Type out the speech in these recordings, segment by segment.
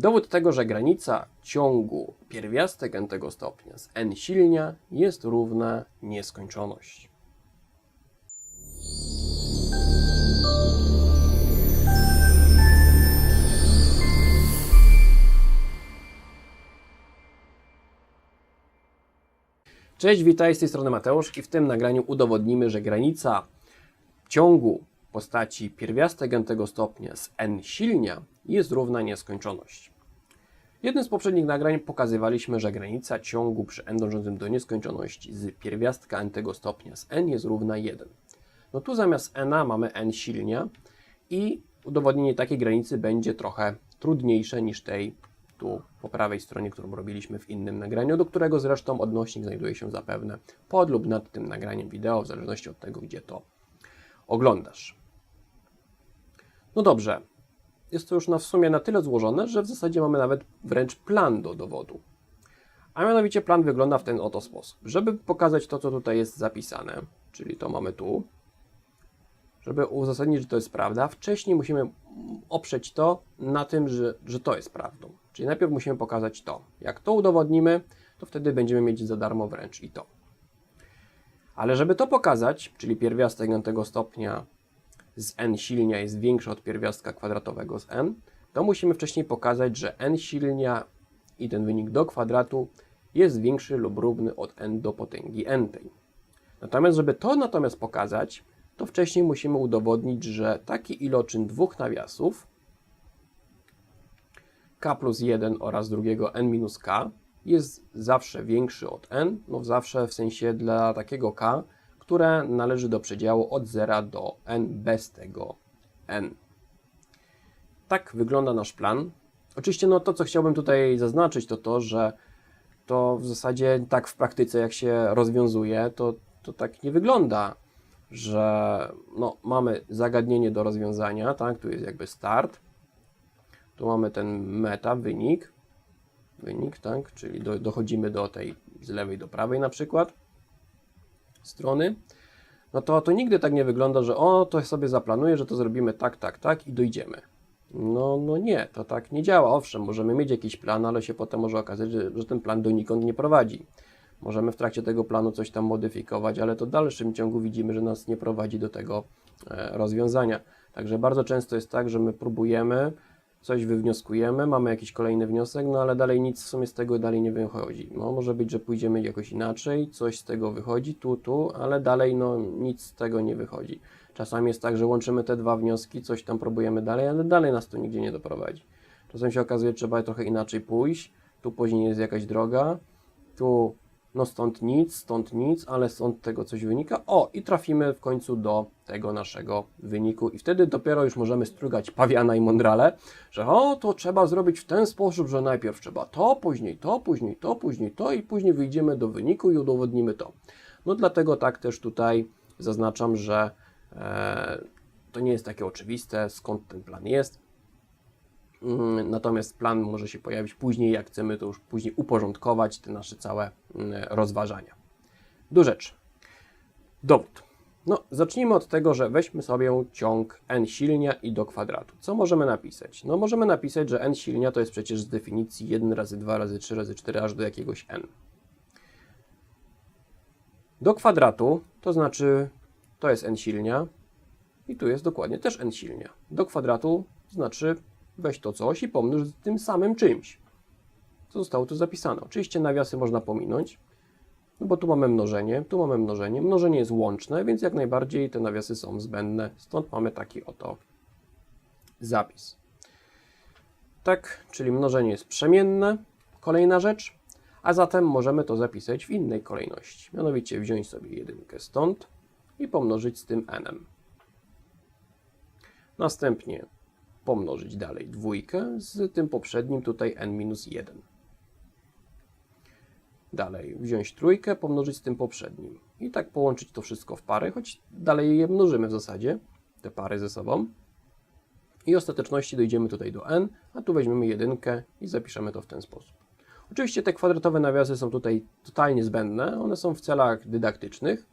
Dowód tego, że granica ciągu pierwiastek n tego stopnia z n silnia jest równa nieskończoność. Cześć, witaj, z tej strony Mateusz i w tym nagraniu udowodnimy, że granica ciągu postaci pierwiastek n tego stopnia z n silnia jest równa nieskończoność. W jednym z poprzednich nagrań pokazywaliśmy, że granica ciągu przy n dążącym do nieskończoności z pierwiastka n tego stopnia z n jest równa 1. No tu zamiast n mamy n silnia i udowodnienie takiej granicy będzie trochę trudniejsze niż tej tu po prawej stronie, którą robiliśmy w innym nagraniu, do którego zresztą odnośnik znajduje się zapewne pod lub nad tym nagraniem wideo, w zależności od tego, gdzie to oglądasz. No dobrze, jest to już na, w sumie na tyle złożone, że w zasadzie mamy nawet wręcz plan do dowodu. A mianowicie plan wygląda w ten oto sposób. Żeby pokazać to, co tutaj jest zapisane, czyli to mamy tu, żeby uzasadnić, że to jest prawda, wcześniej musimy oprzeć to na tym, że, że to jest prawdą. Czyli najpierw musimy pokazać to. Jak to udowodnimy, to wtedy będziemy mieć za darmo wręcz i to. Ale żeby to pokazać, czyli pierwiastek n tego stopnia z n silnia jest większy od pierwiastka kwadratowego z n, to musimy wcześniej pokazać, że n silnia i ten wynik do kwadratu jest większy lub równy od n do potęgi n tej. Natomiast, żeby to natomiast pokazać, to wcześniej musimy udowodnić, że taki iloczyn dwóch nawiasów k plus 1 oraz drugiego n minus k jest zawsze większy od n, no zawsze w sensie dla takiego k, które należy do przedziału od 0 do n bez tego n. Tak wygląda nasz plan. Oczywiście no to, co chciałbym tutaj zaznaczyć, to to, że to w zasadzie tak w praktyce, jak się rozwiązuje, to, to tak nie wygląda, że no, mamy zagadnienie do rozwiązania, tak, tu jest jakby start, tu mamy ten meta, wynik, wynik, tak, czyli do, dochodzimy do tej z lewej do prawej na przykład strony, no to, to nigdy tak nie wygląda, że o, to sobie zaplanuję, że to zrobimy tak, tak, tak i dojdziemy. No, no nie, to tak nie działa. Owszem, możemy mieć jakiś plan, ale się potem może okazać, że, że ten plan donikąd nie prowadzi. Możemy w trakcie tego planu coś tam modyfikować, ale to w dalszym ciągu widzimy, że nas nie prowadzi do tego e, rozwiązania. Także bardzo często jest tak, że my próbujemy, coś wywnioskujemy, mamy jakiś kolejny wniosek, no ale dalej nic w sumie z tego dalej nie wychodzi. No może być, że pójdziemy jakoś inaczej, coś z tego wychodzi, tu, tu, ale dalej no nic z tego nie wychodzi. Czasami jest tak, że łączymy te dwa wnioski, coś tam próbujemy dalej, ale dalej nas to nigdzie nie doprowadzi. Czasem się okazuje, że trzeba trochę inaczej pójść, tu później jest jakaś droga, tu no stąd nic, stąd nic, ale stąd tego coś wynika. O, i trafimy w końcu do tego naszego wyniku i wtedy dopiero już możemy strugać pawiana i mądrale, że o, to trzeba zrobić w ten sposób, że najpierw trzeba to, później to, później to, później to i później wyjdziemy do wyniku i udowodnimy to. No dlatego tak też tutaj zaznaczam, że e, to nie jest takie oczywiste, skąd ten plan jest. Mm, Natomiast plan może się pojawić później, jak chcemy to już później uporządkować te nasze całe rozważania. Do rzeczy. Dowód. No, zacznijmy od tego, że weźmy sobie ciąg n silnia i do kwadratu. Co możemy napisać? No, możemy napisać, że n silnia to jest przecież z definicji 1 razy 2 razy 3 razy 4 aż do jakiegoś n. Do kwadratu to znaczy to jest n silnia i tu jest dokładnie też n silnia. Do kwadratu znaczy weź to coś i pomnóż z tym samym czymś, co zostało tu zapisane. Oczywiście nawiasy można pominąć, no bo tu mamy mnożenie, tu mamy mnożenie. Mnożenie jest łączne, więc jak najbardziej te nawiasy są zbędne. Stąd mamy taki oto zapis. Tak, czyli mnożenie jest przemienne. Kolejna rzecz, a zatem możemy to zapisać w innej kolejności. Mianowicie wziąć sobie jedynkę stąd i pomnożyć z tym n. Następnie pomnożyć dalej dwójkę z tym poprzednim tutaj n-1. Dalej wziąć trójkę, pomnożyć z tym poprzednim. I tak połączyć to wszystko w pary, choć dalej je mnożymy w zasadzie, te pary ze sobą. I ostateczności dojdziemy tutaj do n, a tu weźmiemy jedynkę i zapiszemy to w ten sposób. Oczywiście te kwadratowe nawiasy są tutaj totalnie zbędne, one są w celach dydaktycznych,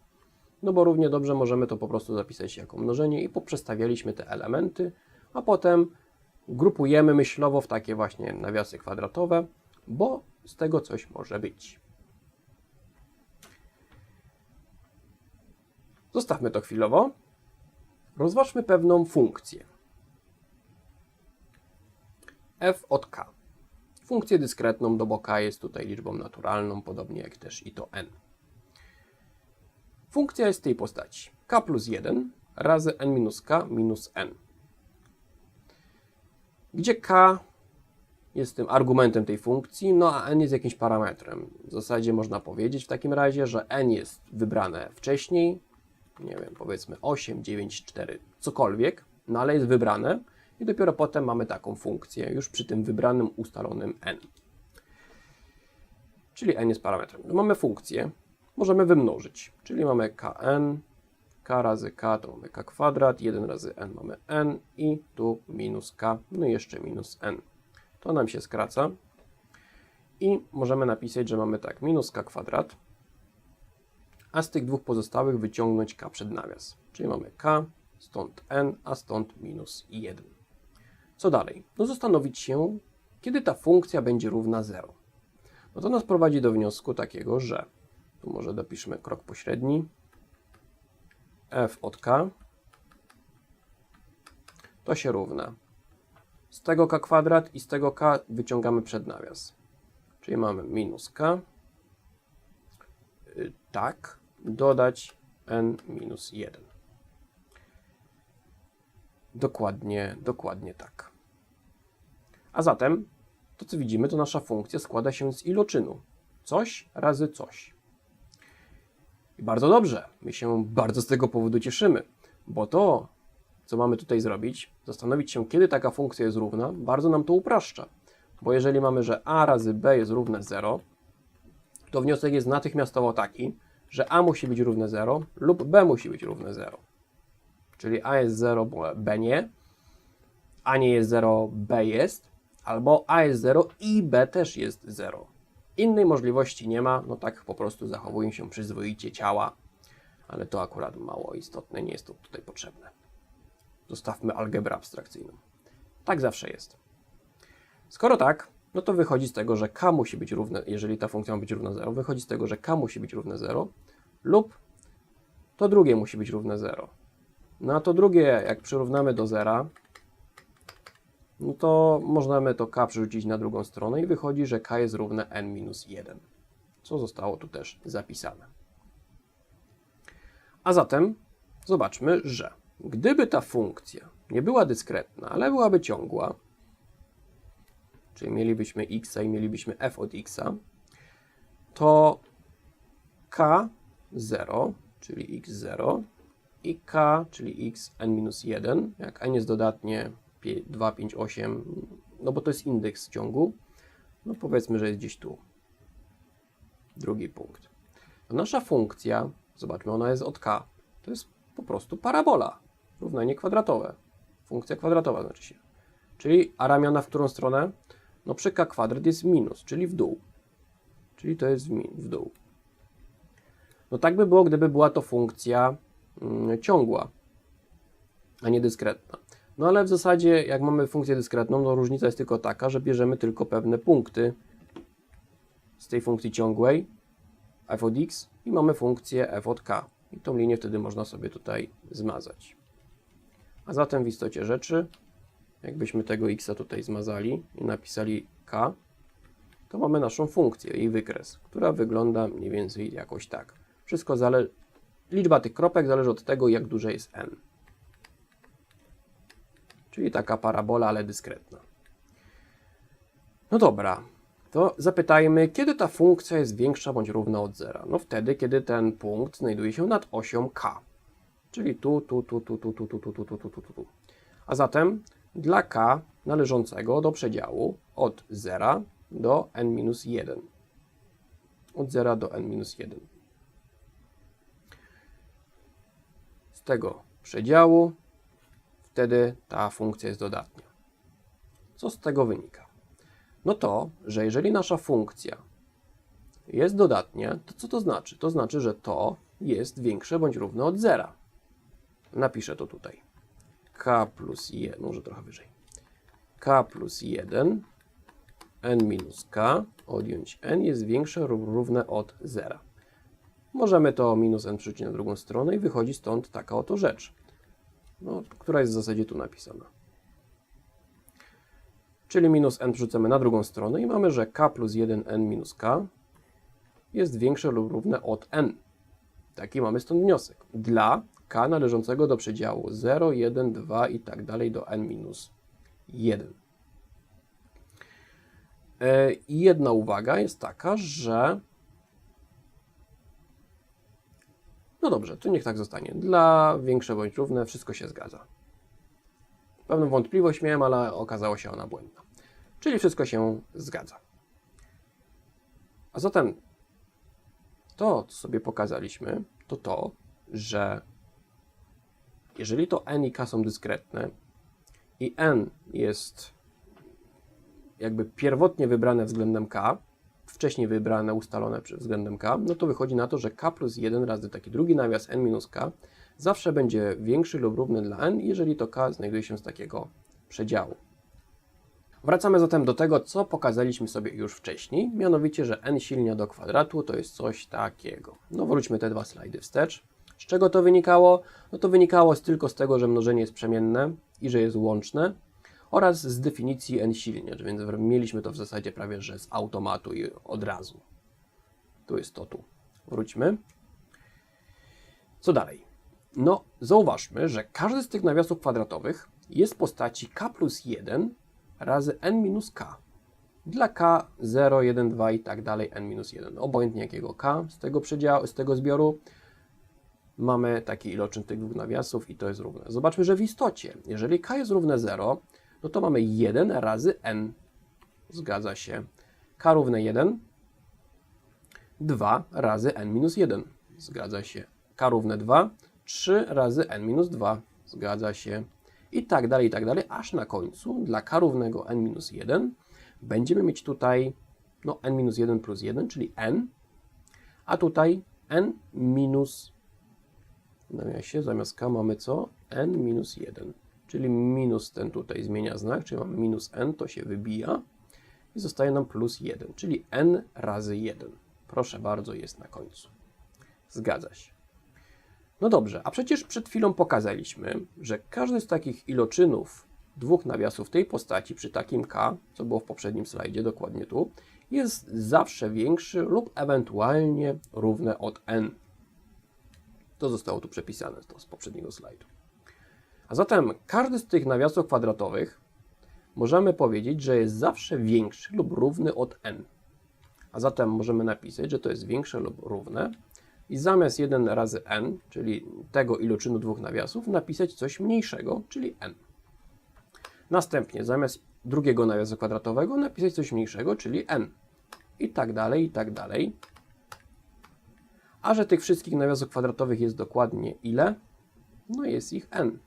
no bo równie dobrze możemy to po prostu zapisać jako mnożenie i poprzestawialiśmy te elementy, a potem grupujemy myślowo w takie właśnie nawiasy kwadratowe, bo z tego coś może być. Zostawmy to chwilowo. Rozważmy pewną funkcję. f od k. Funkcję dyskretną, do bo k jest tutaj liczbą naturalną, podobnie jak też i to n. Funkcja jest tej postaci. k plus 1 razy n minus k minus n. Gdzie k jest tym argumentem tej funkcji, no a n jest jakimś parametrem. W zasadzie można powiedzieć w takim razie, że n jest wybrane wcześniej, nie wiem, powiedzmy 8, 9, 4, cokolwiek, no ale jest wybrane i dopiero potem mamy taką funkcję, już przy tym wybranym, ustalonym n. Czyli n jest parametrem. No mamy funkcję, możemy wymnożyć, czyli mamy kn, k razy k to mamy k kwadrat, 1 razy n mamy n i tu minus k, no i jeszcze minus n. To nam się skraca i możemy napisać, że mamy tak, minus k kwadrat, a z tych dwóch pozostałych wyciągnąć k przed nawias. Czyli mamy k, stąd n, a stąd minus 1. Co dalej? No zastanowić się, kiedy ta funkcja będzie równa 0. No to nas prowadzi do wniosku takiego, że tu może dopiszmy krok pośredni f od k to się równa z tego k kwadrat i z tego k wyciągamy przed nawias. Czyli mamy minus k, tak, dodać n minus 1. Dokładnie, dokładnie tak. A zatem, to co widzimy, to nasza funkcja składa się z iloczynu. Coś razy coś. I bardzo dobrze, my się bardzo z tego powodu cieszymy, bo to, co mamy tutaj zrobić, zastanowić się, kiedy taka funkcja jest równa, bardzo nam to upraszcza. Bo jeżeli mamy, że a razy b jest równe 0, to wniosek jest natychmiastowo taki, że a musi być równe 0 lub b musi być równe 0. Czyli a jest 0, bo b nie, a nie jest 0, b jest, albo a jest 0 i b też jest 0. Innej możliwości nie ma, no tak po prostu zachowują się przyzwoicie ciała, ale to akurat mało istotne, nie jest to tutaj potrzebne. Zostawmy algebrę abstrakcyjną. Tak zawsze jest. Skoro tak, no to wychodzi z tego, że k musi być równe, jeżeli ta funkcja ma być równa 0, wychodzi z tego, że k musi być równe 0 lub to drugie musi być równe 0. No a to drugie, jak przyrównamy do zera, no to możemy to k przerzucić na drugą stronę i wychodzi, że k jest równe n minus 1, co zostało tu też zapisane. A zatem zobaczmy, że gdyby ta funkcja nie była dyskretna, ale byłaby ciągła, czyli mielibyśmy x i mielibyśmy f od x, to k0, czyli x0 i k, czyli x n minus 1, jak n jest dodatnie 2, 5, 8, no bo to jest indeks ciągu, no powiedzmy, że jest gdzieś tu. Drugi punkt. To nasza funkcja, zobaczmy, ona jest od k. To jest po prostu parabola, równanie kwadratowe. Funkcja kwadratowa znaczy się. Czyli a ramiona w którą stronę? No przy k kwadrat jest minus, czyli w dół. Czyli to jest w, w dół. No tak by było, gdyby była to funkcja mm, ciągła, a nie dyskretna. No ale w zasadzie, jak mamy funkcję dyskretną, no różnica jest tylko taka, że bierzemy tylko pewne punkty z tej funkcji ciągłej f od x i mamy funkcję f od k. I tą linię wtedy można sobie tutaj zmazać. A zatem w istocie rzeczy, jakbyśmy tego x tutaj zmazali i napisali k, to mamy naszą funkcję, jej wykres, która wygląda mniej więcej jakoś tak. Wszystko zależy, liczba tych kropek zależy od tego, jak duże jest n. Czyli taka parabola, ale dyskretna. No dobra, to zapytajmy, kiedy ta funkcja jest większa bądź równa od zera? No wtedy, kiedy ten punkt znajduje się nad osią k. Czyli tu, tu, tu, tu, tu, tu, tu, tu, tu, tu, tu, tu. A zatem dla k należącego do przedziału od 0 do n-1. Od 0 do n-1. Z tego przedziału wtedy ta funkcja jest dodatnia. Co z tego wynika? No to, że jeżeli nasza funkcja jest dodatnia, to co to znaczy? To znaczy, że to jest większe bądź równe od zera. Napiszę to tutaj. K plus 1, może trochę wyżej. k plus 1 n minus k odjąć n jest większe lub równe od 0. Możemy to minus n przerzucić na drugą stronę i wychodzi stąd taka oto rzecz, no, która jest w zasadzie tu napisana. Czyli minus n przerzucamy na drugą stronę i mamy, że k plus 1n minus k jest większe lub równe od n. Taki mamy stąd wniosek. Dla k należącego do przedziału 0, 1, 2 i tak dalej do n minus 1. E, I jedna uwaga jest taka, że no dobrze, to niech tak zostanie. Dla większe bądź równe wszystko się zgadza. Pewną wątpliwość miałem, ale okazało się ona błędna. Czyli wszystko się zgadza. A zatem to, co sobie pokazaliśmy, to to, że jeżeli to n i k są dyskretne i n jest jakby pierwotnie wybrane względem k, wcześniej wybrane, ustalone względem k, no to wychodzi na to, że k plus 1 razy taki drugi nawias n minus k zawsze będzie większy lub równy dla n, jeżeli to k znajduje się z takiego przedziału. Wracamy zatem do tego, co pokazaliśmy sobie już wcześniej, mianowicie, że n silnia do kwadratu to jest coś takiego. No wróćmy te dwa slajdy wstecz. Z czego to wynikało? No to wynikało z, tylko z tego, że mnożenie jest przemienne i że jest łączne oraz z definicji n silnia, więc mieliśmy to w zasadzie prawie, że z automatu i od razu. Tu jest to tu. Wróćmy. Co dalej? No, zauważmy, że każdy z tych nawiasów kwadratowych jest w postaci k plus 1 razy n minus k. Dla k 0, 1, 2 i tak dalej n minus 1. Obojętnie jakiego k z tego, przedziału, z tego zbioru mamy taki iloczyn tych dwóch nawiasów i to jest równe. Zobaczmy, że w istocie, jeżeli k jest równe 0, no to mamy 1 razy n. Zgadza się. k równe 1, 2 razy n minus 1. Zgadza się. k równe 2, 3 razy n minus 2. Zgadza się. I tak dalej, i tak dalej, aż na końcu dla k równego n minus 1 będziemy mieć tutaj no, n minus 1 plus 1, czyli n, a tutaj n minus, w nawiasie zamiast k mamy co? n minus 1, czyli minus ten tutaj zmienia znak, czyli mamy minus n, to się wybija i zostaje nam plus 1, czyli n razy 1. Proszę bardzo, jest na końcu. Zgadza się. No dobrze, a przecież przed chwilą pokazaliśmy, że każdy z takich iloczynów dwóch nawiasów tej postaci przy takim k, co było w poprzednim slajdzie, dokładnie tu, jest zawsze większy lub ewentualnie równe od n. To zostało tu przepisane z poprzedniego slajdu. A zatem każdy z tych nawiasów kwadratowych możemy powiedzieć, że jest zawsze większy lub równy od n. A zatem możemy napisać, że to jest większe lub równe i zamiast 1 razy n, czyli tego iloczynu dwóch nawiasów, napisać coś mniejszego, czyli n. Następnie zamiast drugiego nawiasu kwadratowego napisać coś mniejszego, czyli n. I tak dalej, i tak dalej. A że tych wszystkich nawiasów kwadratowych jest dokładnie ile? No jest ich n.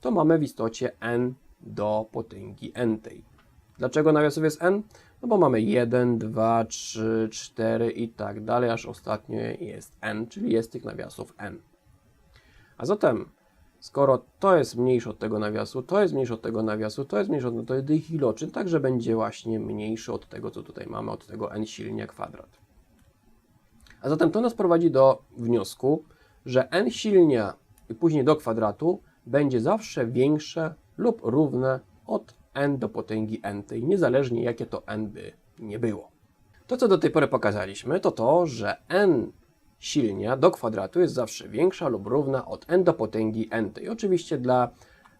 To mamy w istocie n do potęgi n tej. Dlaczego nawiasów jest n? No bo mamy 1, 2, 3, 4 i tak dalej, aż ostatnie jest n, czyli jest tych nawiasów n. A zatem, skoro to jest mniejsze od tego nawiasu, to jest mniejsze od tego nawiasu, to jest mniejsze od tego ich iloczyn, także będzie właśnie mniejszy od tego, co tutaj mamy, od tego n silnia kwadrat. A zatem to nas prowadzi do wniosku, że n silnia i później do kwadratu będzie zawsze większe lub równe od n do potęgi n tej, niezależnie jakie to n by nie było. To, co do tej pory pokazaliśmy, to to, że n silnia do kwadratu jest zawsze większa lub równa od n do potęgi n tej. Oczywiście dla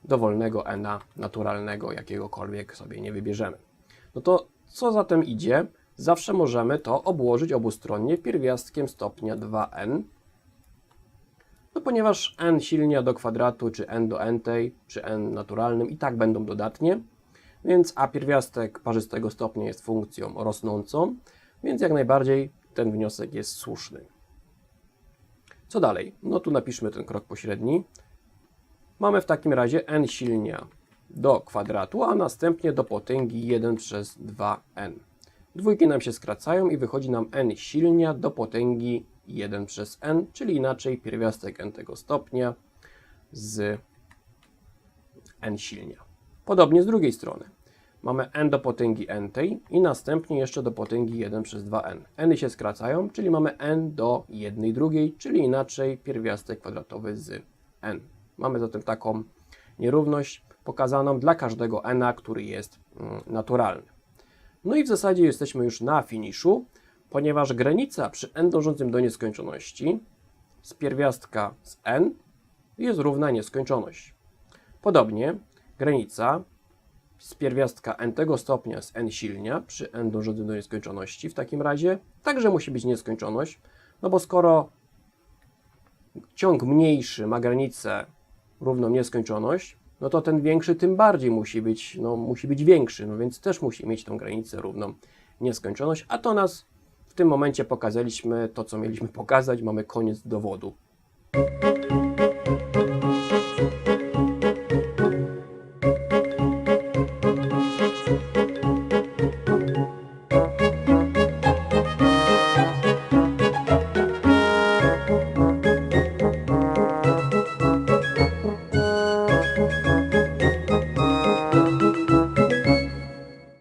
dowolnego n naturalnego, jakiegokolwiek sobie nie wybierzemy. No to co zatem idzie? Zawsze możemy to obłożyć obustronnie pierwiastkiem stopnia 2n, no ponieważ n silnia do kwadratu, czy n do n tej, czy n naturalnym i tak będą dodatnie, więc a pierwiastek parzystego stopnia jest funkcją rosnącą, więc jak najbardziej ten wniosek jest słuszny. Co dalej? No tu napiszmy ten krok pośredni. Mamy w takim razie n silnia do kwadratu, a następnie do potęgi 1 przez 2n. Dwójki nam się skracają i wychodzi nam n silnia do potęgi 1 przez n, czyli inaczej pierwiastek n tego stopnia z n silnia. Podobnie z drugiej strony. Mamy n do potęgi n tej i następnie jeszcze do potęgi 1 przez 2n. n się skracają, czyli mamy n do 1 drugiej, czyli inaczej pierwiastek kwadratowy z n. Mamy zatem taką nierówność pokazaną dla każdego n, który jest mm, naturalny. No i w zasadzie jesteśmy już na finiszu, ponieważ granica przy n dążącym do nieskończoności z pierwiastka z n jest równa nieskończoność. Podobnie granica z pierwiastka n tego stopnia z n silnia przy n dążącym do nieskończoności w takim razie także musi być nieskończoność, no bo skoro ciąg mniejszy ma granicę równą nieskończoność, no to ten większy tym bardziej musi być, no, musi być większy, no więc też musi mieć tą granicę równą nieskończoność, a to nas w tym momencie pokazaliśmy to, co mieliśmy pokazać, mamy koniec dowodu.